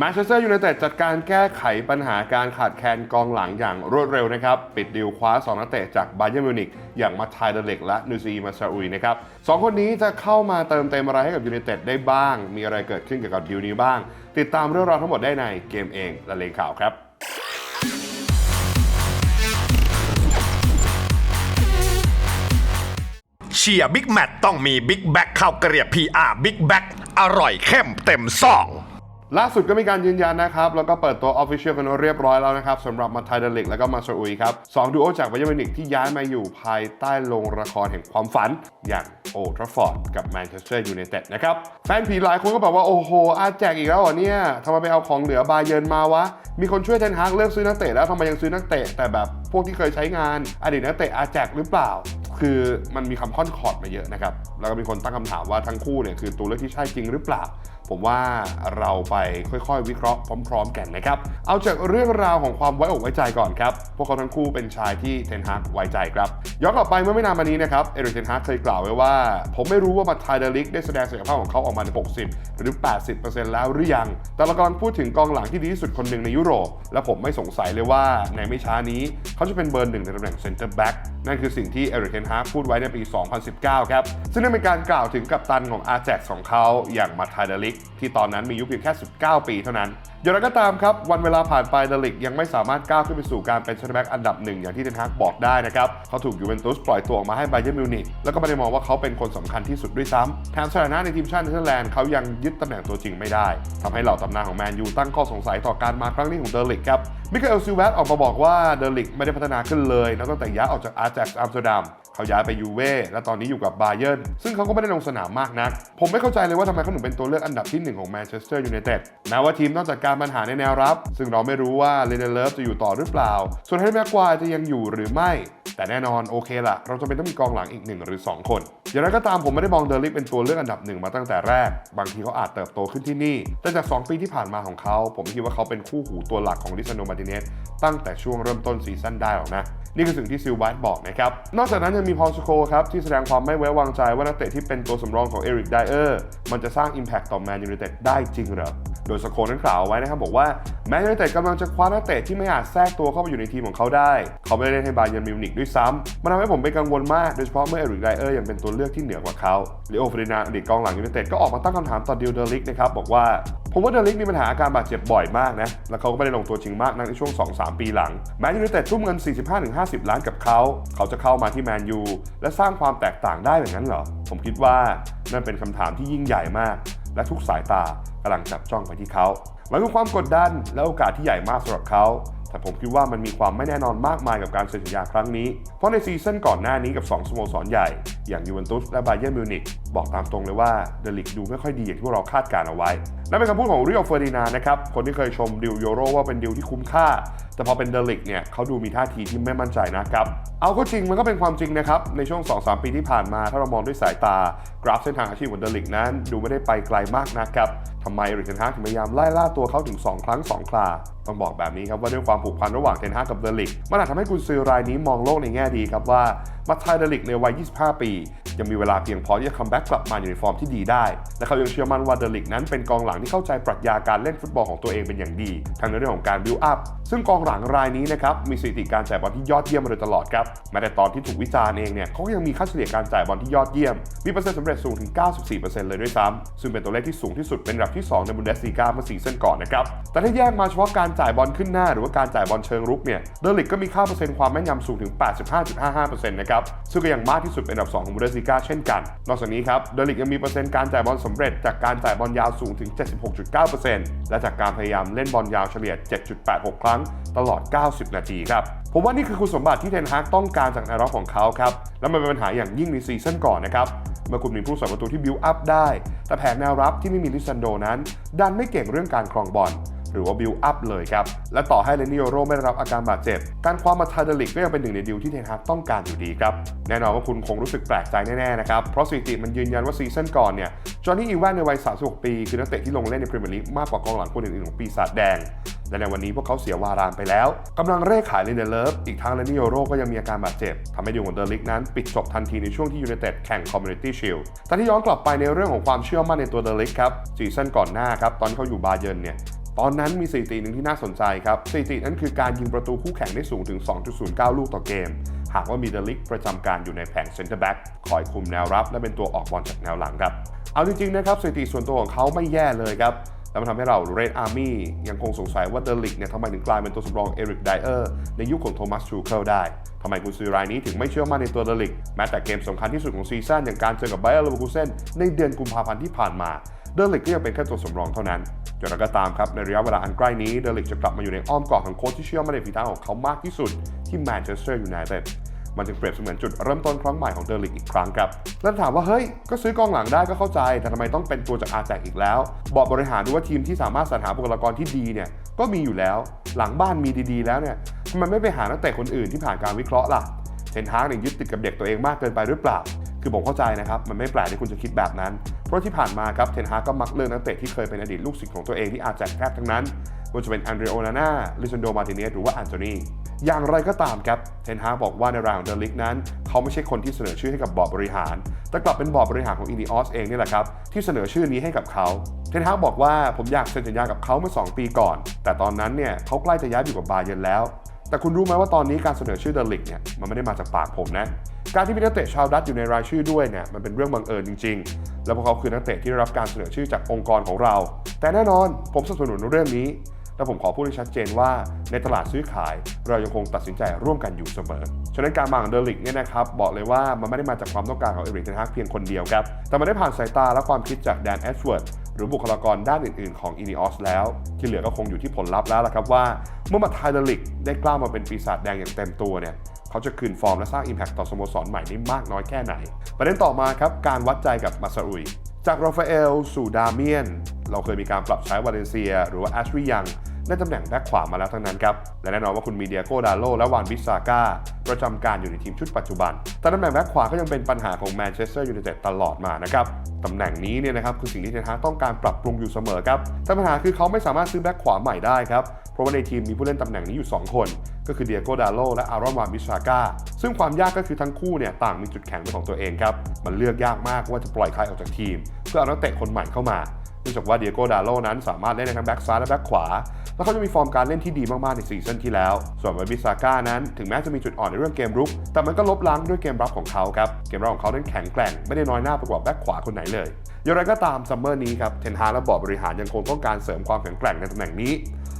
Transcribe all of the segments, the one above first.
แมนเชสเตอร์ยูไนเต็ดจัดการแก้ไขปัญหาการขาดแคลนกองหลังอย่างรวดเร็วนะครับ ปิดดีลคว้า 2 นักเตะจากบาเย r n m มิวนิกอย่างมาทายเดเล็กและนูซีมาซาอุยนะครับสองคนนี้จะเข้ามาเติมเต็มอะไรให้กับยูไนเต็ดได้บ้าง มีอะไรเกิดขึ้นเกี่ยวกับดีลนี้บ้าง ติดตามเรื่องราวทั้งหมดได้ในเกมเองและเลงข่าวครับเชียร์บิ๊กแมตต้องมีบิ๊กแบ็กข้าวเกรียบ PR บิ๊กแบ็กอร่อยเข้มเต็มซอง ล่าสุดก็มีการยืนยันนะครับ แล้วก็เปิดตัวออฟฟิเชียลกันเรียบร้อยแล้วนะครับสำหรับมาไทเดลิกและก็มาซาอุยครับสองดูโอจากบาเยอร์มิวนิกที่ย้ายมาอยู่ภายใต้โรงละครแห่งความฝัน อย่างโอทราฟอร์ดกับแมนเชสเตอร์ยูไนเต็ดนะครับ แฟนผีหลายคนก็บอกว่า โอ้โห อาแจกอีกแล้วเหรอเนี่ยทำไมไปเอาของเหลือบาเยิร์นมาวะ มีคนช่วยเทนฮากเลิกซื้อนักเตะแล้วทำไมยังซื้อนักเตะแต่แบบพวกที่เคยใช้งานอดีตนักเตะอาแจกหรือเปล่าคือมันมีคำค่อนคอร์ดมาเยอะนะครับ แล้วก็มีคนตั้งคำถามว่าทั้งคู่เนี่ยคือตัวเลือกที่ใช่จริงหรือเปล่า ผมว่าเราไปค่อยๆ วิเคราะห์พร้อม ๆ กันนะครับ เอาจากเรื่องราวของความไว้อกไว้ใจก่อนครับ พวกเขาทั้งคู่เป็นชายที่เทนฮากไว้ใจครับย้อนกลับไปเมื่อไม่นานมานี้นะครับเอริกเทนฮากเคยกล่าวไว้ว่า ผมไม่รู้ว่ามาไทเดลิกได้แสดงศักยภาพของเขาออกมาใน60 หรือ 80%แล้วหรือยัง แต่เรากำลังพูดถึงกองหลังที่ดีที่สุดคนหนึ่งในยุโรป และผมไม่สงสัยเลยว่าในไม่ช้านี้เขาจะเป็นเบอร์หนึ่งในตำแหน่งเซนเตอร์แบ็กนั่นคือสิ่งที่เอริกเทนฮากพูดไว้ในปี 2019 ครับซึ่งนั่นเป็นการกล่าวถึงกัปตันของอาแจ็กของเขาอย่างมาไทเดลิกที่ตอนนั้นมีอายุเพียงแค่ 19 ปีเท่านั้น อย่างไรก็ตามครับ วันเวลาผ่านไปเดลิกยังไม่สามารถก้าวขึ้นไปสู่การเป็นเซนเตอร์แบ็กอันดับหนึ่งอย่างที่เทนฮากบอกได้นะครับเขาถูกยูเวนตุสปล่อยตัวออกมาให้ไบเย r n m มิวนิกแล้วก็ไม่ได้มองว่าเขาเป็นคนสำคัญที่สุดด้วยซ้ำแถมสถานะในทีมชาติเนเธอร์แลนด์เขายังยึดตำแหน่งตัวจริงไม่ได้ทำให้เหล่าตำนานของแมนยูตั้งข้อสงสัยต่อการมาครั้งนี้ของเดลิกครับมิเกลซิลเวตออกมาบอกว่าเดลิกไม่ได้พัฒนาขึ้นเลยนับตั้งแต่ย้ายออกจากอาร์แจ็กซ์อัมสเตอร์ดัม เขาย้ายไปยูเว่และตอนนี้อยู่กับบาเยิร์นซึ่งเขาก็ไม่ได้ลงสนามมากนัก ผมไม่เข้าใจเลยว่าทำไมเขาถึงเป็นตัวเลือกอันดับที่ 1 ของแมนเชสเตอร์ยูไนเต็ดแม้ว่าทีมต้องจัดการปัญหาในแนวรับ ซึ่งเราไม่รู้ว่าเลเดเลฟจะอยู่ต่อหรือเปล่า ส่วนเฮนรี่แม็กควายจะยังอยู่หรือไม่ แต่แน่นอนโอเคละเราจะเป็นต้องมีกองหลังอีกหนึ่งหรือ 2 คน อย่างไรก็ตามผมไม่ได้มองเดลิกเป็นตัวเลือกอันดับหนึ่งมาตั้งแต่แรก บางทีเขาอาจเติบโตขึ้นที่นี่ แต่จาก 2 ปีที่ผ่านมาของเขา ผมคิดว่าเขาเป็นคู่หูตัวหลักของลิซานโนมาติเนสตั้งแต่ช่วงเริ่มต้นซีซั่นได้หรอกนะ นี่คือสิ่งที่ซิลวัตบอกนะครับ นอกจากนั้นยังมีพอลสโคครับที่แสดงความไม่ไว้วางใจว่านักเตะที่เป็นตัวสำรองของเอริกไดเออร์มันจะสร้าง Impact ต่อแมนยูไนเต็ดได้จริงเหรอ โดยสโคนั้นกล่าวไว้นะครับบอกว่าแมนยูไนเต็ดกำลังจะคว้านักเตะที่ไม่อาจแทรกตัวเข้าไปอยู่ในทีมของเขาได้ เขาไม่ได้เล่นให้บาเยนมิวนิกด้วยซ้ำมันทำให้ผมเป็นกังวลมากโดยเฉพาะเมื่อเอริกไดเออร์ยังเป็นตัวเลือกที่เหนือกว่าเขาเลโอเฟรินานอดีตกองหลังยูไนเต็ดก็ออกมาตั้งคำถามต่อดิวเดอริกนะครับบอกว่าผมว่าเดลิกมีปัญหาอาการบาดเจ็บบ่อยมากนะแล้วเขาก็ไม่ได้ลงตัวจริงมากนักในช่วง 2-3 ปีหลังแมนยูไนเต็ดทุ่มเงิน 45-50 ล้านกับเขาเขาจะเข้ามาที่แมนยูและสร้างความแตกต่างได้อย่างนั้นเหรอผมคิดว่านั่นเป็นคำถามที่ยิ่งใหญ่มากและทุกสายตากำลังจับจ้องไปที่เขา มันคือความกดดันและโอกาสที่ใหญ่มากสำหรับเขา แต่ผมคิดว่ามันมีความไม่แน่นอนมากมายกับการเซ็นสัญญาครั้งนี้ เพราะในซีซั่นก่อนหน้านี้กับ 2สโมสรใหญ่ อย่างยูเวนตุสและบาเยิร์นมิวนิกบอกตามตรงเลยว่าเดลิกดูไม่ค่อยดีอย่างที่พวกเราคาดการเอาไว้ นั่นเป็นคำพูดของริโอเฟอร์ดินานะครับ คนที่เคยชมดิวโยโรว่าเป็นดิวที่คุ้มค่า แต่พอเป็นเดลิกเนี่ยเขาดูมีท่าทีที่ไม่มั่นใจนะครับ เอาก็จริงมันก็เป็นความจริงนะครับในช่วง 2-3 ปีที่ผ่านมาถ้าเรามองด้วยสายตา กราฟเส้นทางอาชีพของเดลิกนั้น ดูไม่ได้ไปไกลมากนะครับทำไมริกเทนฮากถึงพยายามไล่ล่าตัวเขาถึง 2 ครั้ง 2 ครา ต้องบอกแบบนี้ครับว่าด้วยความผูกพันระหว่างเทนฮากกับเดลิกมันอาจทำให้กุนซือรายนี้มองโลกในแง่ดีครับว่ามาไทยเดลิกในวัย 25 ปี ยังมีเวลาเพียงพอที่จะคัมแบ็กกลับมาอยู่ในฟอร์มที่ดีได้ และเขายังเชื่อมั่นว่าเดลิกนั้นเป็นกองหลังที่เข้าใจปรัชญาการเล่นฟุตบอลของตัวเองเป็นอย่างดี ทั้งในเรื่องของการบิวอัพซึ่งกองหลังรายนี้นะครับมีสถิติการจ่ายบอลที่ยอดเยี่ยมมาโดยตลอดครับแม้แต่ตอนที่ถูกวิจารณ์เองเนี่ยเขาก็ยังมีค่าเฉลี่ยการจ่ายบอลที่ยอดเยี่ยม มีเปอร์เซ็นต์สำเร็จสูงถึง 94%เลยด้วยซ้ำซึ่งเป็นตัวเลขที่สูงที่สุดเป็นระดับที่ 2 ในบุนเดสลีกาเมื่อซีซั่นก่อนนะครับแต่ถ้าแยกมาเฉพาะการจ่ายบอลขึ้นหน้าหรือว่าการจ่ายบอลเชิงรุกเนี่ยเดลิกก็มีค่าเปอร์เซ็นต์ความแม่นยำสูงถึง 85.55%นะครับซึ่งก็ยังมากที่สุดเป็นอันดับ 2 ของบุนเดสลีกาเช่นกัน นอกจากนี้ครับเดลิกยังมีเปอร์เซ็นต์การจ่ายบอลสำเร็จ จากการจ่ายบอลยาวสูงถึง 76.9%และจากการพยายามเล่นบอลยาวเฉลี่ย 7.86 ครั้งตลอด 90 นาทีครับผมว่านี่คือคุณสมบัติที่เทนฮากต้องการจากแนวรับของเขาครับ และมันเป็นปัญหาอย่างยิ่งในซีซั่นก่อนนะครับ เมื่อคุณมีผู้สาประตูที่บิวอัพได้ แต่แผงแนวรับที่ไม่มีลิซันโดนั้น ดันไม่เก่งเรื่องการครองบอล หรือว่าบิวอัพเลยครับ และต่อให้เลนิโอโรไม่ได้รับอาการบาดเจ็บ การคว้ามาทาเดลิกก็ยังเป็นหนึ่งในดิวที่เทนฮากต้องการอยู่ดีครับ แน่นอนว่าคุณคงรู้สึกแปลกใจแน่ๆนะครับ เพราะสถิติมันยืนยันว่าซีซั่นก่อนเนี่ยจอห์นนี่อีแวนในวัย 36 ปี คือนักเตะที่ลงเล่นในพรีเมียร์ลีกมากกว่ากองหลังคนอื่นๆของปีศาจแดงและในวันนี้พวกเขาเสียวารานไปแล้วกำลังเร่ขายเลนเดเลิฟอีกทั้งเลนิโอโรก็ยังมีอาการบาดเจ็บทำให้ดิวของเดลิกนั้น ปิดจบทันทีในช่วงที่ยูไนเต็ดแข่งคอมมูนิตี้ชิลแต่ที่ย้อนกลับไปในเรื่องของความเชื่อมั่นในตัวเดลิกครับซีซั่นก่อนหน้าครับตอนที่เขาอยู่บาเยิร์นเนี่ย ตอนนั้นมีสถิติหนึ่งที่น่าสนใจครับสถิตินั้นคือการยิงประตูคู่แข่งได้สูงถึง 2.09 ลูกต่อเกม หากว่ามีเดลิกประจำการอยู่ในแผงเซนเตอร์แบ็กคอยคุมแนวรับ และเป็นตัวออกบอลจากแนวหลังครับ เอาจริงๆนะครับสถิติส่วนตัวของเขาไม่แย่เลยครับแล้วมันทำให้เราเรดอาร์มี่ยังคงสงสัยว่าเดลิกเนี่ยทำไมถึงกลายเป็นตัวสำรองเอริกไดเออร์ในยุคของโทมัสทูเคิลได้ทำไมกุนซือรายนี้ถึงไม่เชื่อมั่นในตัวเดลิก แม้แต่เกมสำคัญที่สุดของซีซั่นอย่างการเจอกับไบเออร์เลเวอร์คูเซนในเดือนกุมภาพันธ์ที่ผ่านมา เดลิกก็ยังเป็นแค่ตัวสำรองเท่านั้น อย่างไรก็ตามครับ ในระยะเวลาอันใกล้นี้เดลิกจะกลับมาอยู่ในอ้อมกอดของโค้ชที่เชื่อมั่นในฝีเท้าของเขามากที่สุดที่แมนเชสเตอร์ยูไนเต็ดมันจึงเปรียบเสมือนจุดเริ่มต้นครั้งใหม่ของเดอร์ลิกอีกครั้งครับแล้วถามว่าเฮ้ย ก็ซื้อกองหลังได้ก็เข้าใจ แต่ทำไมต้องเป็นตัวจากอาแจกอีกแล้ว บอกบริหารดูว่าทีมที่สามารถสรรหาบุคลากรที่ดีเนี่ยก็มีอยู่แล้ว หลังบ้านมีดีๆ แล้วเนี่ยทำไมไม่ไปหานักเตะคนอื่นที่ผ่านการวิเคราะห์ล่ะเทนฮากเนี่ยยึดติดกับเด็กตัวเองมากเกินไปหรือเปล่า คือผมเข้าใจนะครับมันไม่แปลกที่คุณจะคิดแบบนั้น เพราะที่ผ่านมาครับเทนฮากก็มักเลือกนักเตะที่เคยเป็นอดีตลูกศิษย์ของตัวเองที่อาแจกแทบทั้งนั้นไม่ว่าจะเป็นอันเดรโอนาน่าลิซันโดมาติเนสหรือว่าอันโตนีอย่างไรก็ตามครับ เทนฮาบอกว่าในรายของเดลิกนั้น เขาไม่ใช่คนที่เสนอชื่อให้กับบอร์ดบริหาร แต่กลับเป็นบอร์ดบริหารของอินดิออสเองนี่แหละครับ ที่เสนอชื่อนี้ให้กับเขา เทนฮาบอกว่าผมอยากเซ็นสัญญากับเขาเมื่อ 2 ปีก่อน แต่ตอนนั้นเนี่ยเขาใกล้จะย้ายไปอยู่กับบาเยนแล้ว แต่คุณรู้ไหมว่าตอนนี้การเสนอชื่อเดลิกเนี่ยมันไม่ได้มาจากปากผมนะ การที่มีนักเตะชาวดัตช์อยู่ในรายชื่อด้วยเนี่ยมันเป็นเรื่องบังเอิญจริง ๆ แล้วพวกเขาคือนักเตะที่ได้รับการเสนอชื่อจากองค์กรของเรา แต่แน่นอนผมสนับสนุนเรื่องนี้ และผมขอพูดให้ชัดเจนว่าในตลาดซื้อขาย เรายังคงตัดสินใจร่วมกันอยู่เสมอ ฉะนั้นการมาของเดลิกเนี่ยนะครับบอกเลยว่ามันไม่ได้มาจากความต้องการของเอริกเทนฮากเพียงคนเดียวครับ แต่มันได้ผ่านสายตาและความคิดจากแดนแอชเวิร์ดหรือบุคลากรด้านอื่น ๆ ของอินิออสแล้ว ที่เหลือก็คงอยู่ที่ผลลัพธ์แล้วล่ะครับว่า เมื่อมาไทยเดลิกได้กล้ามาเป็นปีศาจแดงอย่างเต็มตัวเนี่ย เขาจะคืนฟอร์มและสร้าง Impact ต่อสโมสรใหม่ได้มากน้อยแค่ไหน ประเด็นต่อมาครับ การวัดใจกับมาซาอุย จากราฟาเอลสู่ดาเมียน เราเคยมีการปรับใช้วาเลนเซีย หรือว่าแอชรียังในตำแหน่งแบ็คขวามาแล้วทั้งนั้นครับ และแน่นอนว่าคุณมีเดียโกดาโลและวานบิสซาก้าประจำการอยู่ในทีมชุดปัจจุบัน แต่ตำแหน่งแบ็คขวาก็ยังเป็นปัญหาของแมนเชสเตอร์ยูไนเต็ดตลอดมานะครับ ตำแหน่งนี้เนี่ยนะครับคือสิ่งที่เทนฮาต้องการปรับปรุงอยู่เสมอครับ แต่ปัญหาคือเขาไม่สามารถซื้อแบ็คขวาใหม่ได้ครับ ราะว่าในทีมมีผู้เล่นตำแหน่งนี้อยู่ 2 คน ก็คือเดียโกดาโลและอารอนวานบิชาก้าซึ่งความยากก็คือทั้งคู่เนี่ยต่างมีจุดแข็งเป็นของตัวเองครับ มันเลือกยากมากว่าจะปล่อยใครออกจากทีม เพื่อเอานักเตะคนใหม่เข้ามาเนื่องจากว่าเดียโกดาโลนั้นสามารถเล่นในทั้งแบ็กซ้ายและแบ็กขวา และเขาจะมีฟอร์มการเล่นที่ดีมากๆในซีซั่นที่แล้ว ส่วนวานบิชาก้านั้นถึงแม้จะมีจุดอ่อนในเรื่องเกมรุก แต่มันก็ลบล้างด้วยเกมรับของเขาครับเกมรับของเขานั้นแข็งแกร่งไม่ได้น้อยหน้าไปกว่าแบ็กขวาคนไหนเลยอย่างไรก็ตามซัมเมอร์นี้ครับเทนฮาและบอร์ดบริหารยังคงต้องการเสริมความแข็งแกร่งในตำแหน่งนี้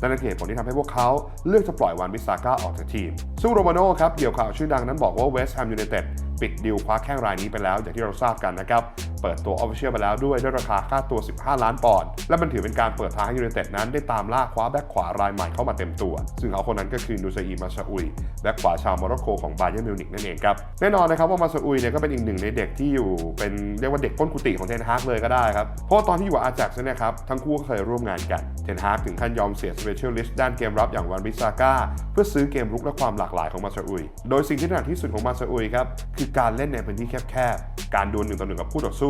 นั่นเป็นเหตุผลที่ทำให้พวกเขาเลือกจะปล่อยวานวิสาก้าออกจากทีม ซึ่งโรมาโน่ครับเดี่ยวข่าวชื่อดังนั้นบอกว่าเวสต์แฮมยูไนเต็ดปิดดีลคว้าแข้งรายนี้ไปแล้วอย่างที่เราทราบกันนะครับเปิดตัวออฟฟิเชียลไปแล้วด้วยด้วยราคาค่าตัว 15 ล้านปอนด์ และมันถือเป็นการเปิดทางให้ยูไนเต็ดนั้นได้ตามล่าคว้าแบ็คขวารายใหม่เข้ามาเต็มตัว ซึ่งเขาคนนั้นก็คือนูซาอีมาซาอุยแบ็คขวาชาวโมร็อกโกของบาเยิร์มิวนิกนั่นเองครับ แน่นอนนะครับว่ามาซาอุยเนี่ยก็เป็นอีกหนึ่งในเด็กที่อยู่เป็นเรียกว่าเด็กก้นกุฏิของเทนฮากเลยก็ได้ครับ เพราะตอนที่อยู่อาแจ็กซ์เนี่ยครับทั้งคู่ก็เคยร่วมงานกันเทนฮากถึงขั้นยอมเสียสเปเชียลิสต์ด้านเกมรับอย่างวันบิซาก้าเพื่อซื้อเกมรุกและความหลากหลายของมาซาอุย โดยสิ่งที่ถนัดที่สุดของมาซาอุยครับคือการเล่นในพื้นที่แคบๆการดวลหนึ่งต่อหนึ่งกับคู่ต่อสู้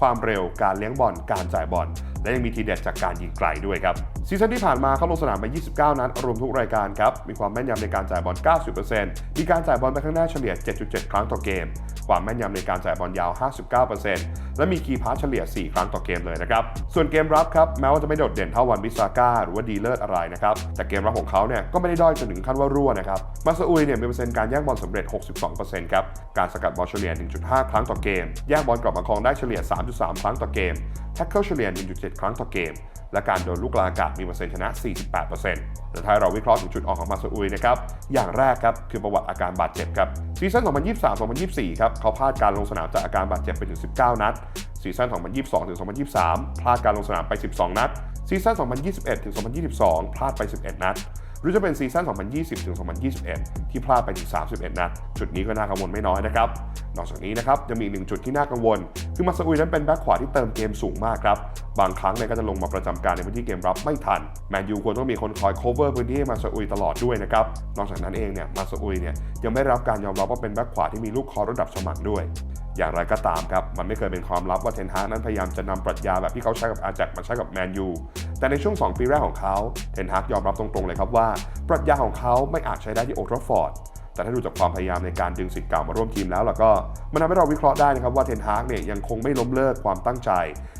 ความเร็วการเลี้ยงบอลการจ่ายบอล และยังมีทีเด็ดจากการยิงไกลด้วยครับซีซั่นที่ผ่านมาเขาลงสนามไป 29 นัดรวมทุกรายการครับมีความแม่นยำในการจ่ายบอล 90%มีการจ่ายบอลไปข้างหน้าเฉลี่ย 7.7 ครั้งต่อเกม ความแม่นยำในการจ่ายบอลยาว 59%และมีคีย์พาสเฉลี่ย 4 ครั้งต่อเกมเลยนะครับ ส่วนเกมรับครับแม้ว่าจะไม่โดดเด่นเท่าวันบิซาก้าหรือว่าดีเลิศอะไรนะครับ แต่เกมรับของเขาเนี่ยก็ไม่ได้ด้อยจนถึงขั้นว่ารั่วนะครับ มาซาอุยเนี่ยมีเปอร์เซ็นต์การแย่งบอลสำเร็จ 62%ครับ การสกัดบอลเฉลี่ย 1.5 ครั้งต่อเกม แย่งบอลกลับมาครองได้เฉลี่ย 3.3 ครั้งต่อเกม แท็กเกิลเฉลี่ย7 ครั้งต่อเกม และการโดนลูกกลางอากาศมีเปอร์เซ็นต์ชนะ 48%แต่ถ้าเราวิเคราะห์ถึงจุดอ่อนของมาซาอุยนะครับ อย่างแรกครับคือประวัติอาการบาดเจ็บครับซีซั่น 2023-2024 ครับเขาพลาดการลงสนามจากอาการบาดเจ็บไปถึง 19 นัดซีซั่น 2022-2023 พลาดการลงสนามไป 12 นัดซีซั่น 2021-2022 พลาดไป 11 นัด หรือจะเป็นซีซั่น 2020 ถึง 2021 ที่พลาดไปถึง 31 นัด จุดนี้ก็น่ากังวลไม่น้อยนะครับ นอกจากนี้นะครับยังมีอีกหนึ่งจุดที่น่ากังวล คือมาซาอุยนั้นเป็นแบ็คขวาที่เติมเกมสูงมากครับ บางครั้งเนี่ยก็จะลงมาประจำการในพื้นที่เกมรับไม่ทัน แมนยูควรต้องมีคนคอย cover พื้นที่ให้มาซาอุยตลอดด้วยนะครับ นอกจากนั้นเองเนี่ยมาซาอุยเนี่ยยังไม่ได้รับการยอมรับว่าเป็นแบ็คขวาที่มีลูกคอระดับสมัครด้วย อย่างไรก็ตามครับ มันไม่เคยเป็นความลับว่าเทนฮากนั้นพยายามจะนำปรัชญาแบบที่เขาใช้กับอาแจ็คมาใช้กับแมนยู แต่ในช่วง 2 ปีแรกของเขาเทนฮากยอมรับตรงๆเลยครับว่า ปรัชญาของเขาไม่อาจใช้ได้ที่โอทราฟอร์ด แต่ถ้าดูจากความพยายามในการดึงสิทธิ์เก่ามาร่วมทีมแล้วล่ะก็ มันทำให้เราวิเคราะห์ได้นะครับว่าเทนฮากเนี่ยยังคงไม่ล้มเลิกความตั้งใจ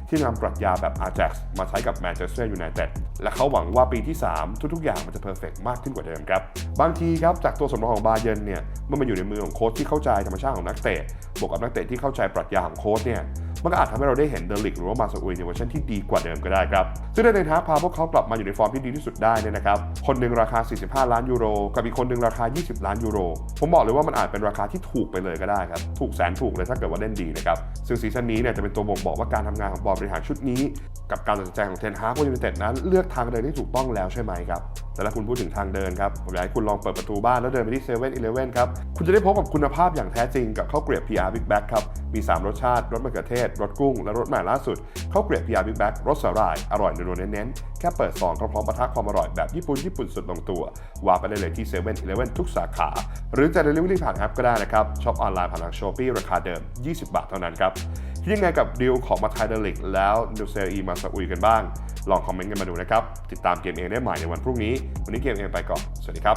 ที่นำปรัชญาแบบ Ajax มาใช้กับแมนเชสเตอร์ยูไนเต็ดและเขาหวังว่าปีที่ 3 ทุกๆ อย่างมันจะเพอร์เฟกมากขึ้นกว่าเดิมครับ บางทีครับจากตัวสำรองของบาเยนเนี่ยเมื่อมันอยู่ในมือของโค้ชที่เข้าใจธรรมชาติของนักเตะบวกกับนักเตะที่เข้าใจปรัชญาของโค้ชเนี่ย มันก็อาจทำให้เราได้เห็นเดลิกหรือว่ามาซาอุยในเวอร์ชันที่ดีกว่าเดิมก็ได้ครับ ซึ่งได้ในท้าพาพวกเขากลับมาอยู่ในฟอร์มที่ดีที่สุดได้เนี่ยนะครับ คนหนึ่งราคา 45 ล้านยูโร กับอีกคนหนึ่งราคา 20 ล้านยูโร ผมบอกเลยว่ามันอาจเป็นราคาที่ถูกไปเลยก็ได้ครับ ถูกแสนถูกเลยถ้าเกิดว่าเล่นดีนะครับ ซึ่งซีซั่นนี้เนี่ยจะเป็นตัวบ่งบอกว่าการทำงานของบอร์ดบริหารชุดนี้ กับการตัดสินใจของเทนฮากว่ายูไนเต็ดนั้นเลือกทางเดินที่ถูกต้องแล้วใช่ไหมครับแต่ถ้าคุณพูดถึงทางเดินครับผมอยากให้คุณลองเปิดประตูบ้านแล้วเดินไปที่เซเว่นอีเลฟเว่นครับคุณจะได้พบกับคุณภาพอย่างแท้จริงกับข้าวเกรียบ PR Big Bag ครับมี 3 รสชาติรสมะเขือเทศรสกุ้ง และรสใหม่ล่าสุดเข้าเกรียบ PR Big Bag รสสาหร่าย อร่อยนัวเน้นๆ แค่เปิดซองก็พร้อมประทะความอร่อยแบบญี่ปุ่น ญี่ปุ่นสุดลงตัว วางไปได้เลยที่เซเว่นอีเลฟเว่นทุกสาขา หรือจะ Delivery ผ่านแอปก็ได้นะครับช็อปออนไลน์ผ่านทางช้อปปี้ราคาเดิม 20 บาทเท่านั้นครับยังไงกับดีลของมาไทเดลิกแล้วนูเซอีมาซาอุยกันบ้าง ลองคอมเมนต์กันมาดูนะครับติดตามเกมเองได้ใหม่ในวันพรุ่งนี้ วันนี้เกมเองไปก่อนสวัสดีครับ